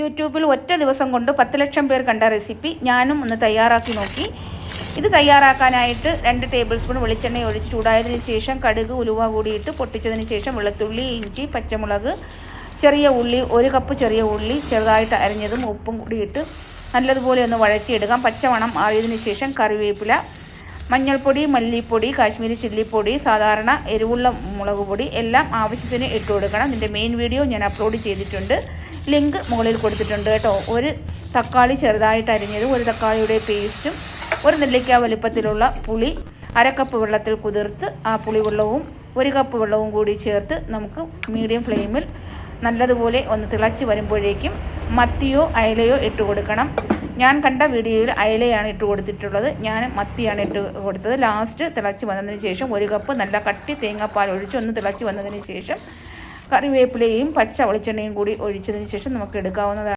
യൂട്യൂബിൽ ഒറ്റ ദിവസം കൊണ്ട് പത്ത് ലക്ഷം പേർ കണ്ട റെസിപ്പി ഞാനും ഒന്ന് തയ്യാറാക്കി നോക്കി. ഇത് തയ്യാറാക്കാനായിട്ട് രണ്ട് ടേബിൾ സ്പൂൺ വെളിച്ചെണ്ണ ഒഴിച്ച് ചൂടായതിന് ശേഷം കടുക് ഉലുവ കൂടിയിട്ട് പൊട്ടിച്ചതിന് ശേഷം വെളുത്തുള്ളി ഇഞ്ചി പച്ചമുളക് ചെറിയ ഉള്ളി ഒരു കപ്പ് ചെറിയ ഉള്ളി ചെറുതായിട്ട് അരിഞ്ഞതും ഉപ്പും കൂടിയിട്ട് നല്ലതുപോലെ ഒന്ന് വഴറ്റിയെടുക്കാം. പച്ചമണം ആയതിന് ശേഷം കറിവേപ്പില മഞ്ഞൾപ്പൊടി മല്ലിപ്പൊടി കാശ്മീരി ചില്ലിപ്പൊടി സാധാരണ എരിവുള്ള മുളക് പൊടി എല്ലാം ആവശ്യത്തിന് ഇട്ട് കൊടുക്കണം. ഇതിന്റെ മെയിൻ വീഡിയോ ഞാൻ അപ്ലോഡ് ചെയ്തിട്ടുണ്ട്. ലിങ്ക് മുകളിൽ കൊടുത്തിട്ടുണ്ട് കേട്ടോ. ഒരു തക്കാളി ചെറുതായിട്ട് അരിഞ്ഞതും ഒരു തക്കാളിയുടെ പേസ്റ്റും ഒരു നെല്ലിക്ക വലിപ്പത്തിലുള്ള പുളി അരക്കപ്പ് വെള്ളത്തിൽ കുതിർത്ത് ആ പുളി വെള്ളവും ഒരു കപ്പ് വെള്ളവും കൂടി ചേർത്ത് നമുക്ക് മീഡിയം ഫ്ലെയിമിൽ നല്ലതുപോലെ ഒന്ന് തിളച്ച് വരുമ്പോഴേക്കും മത്തിയോ അയലയോ ഇട്ട് കൊടുക്കണം. ഞാൻ കണ്ട വീഡിയോയിൽ അയലയാണ് ഇട്ട് കൊടുത്തിട്ടുള്ളത്. ഞാൻ മത്തിയാണ് ഇട്ട് കൊടുത്തത്. ലാസ്റ്റ് തിളച്ച് വന്നതിന് ശേഷം ഒരു കപ്പ് നല്ല കട്ടി തേങ്ങാപ്പാൽ ഒഴിച്ച് ഒന്ന് തിളച്ച് വന്നതിന് ശേഷം കറിവേപ്പിലയും പച്ച വെളിച്ചെണ്ണയും കൂടി ഒഴിച്ചതിന് ശേഷം നമുക്ക് എടുക്കാവുന്നതാണ്.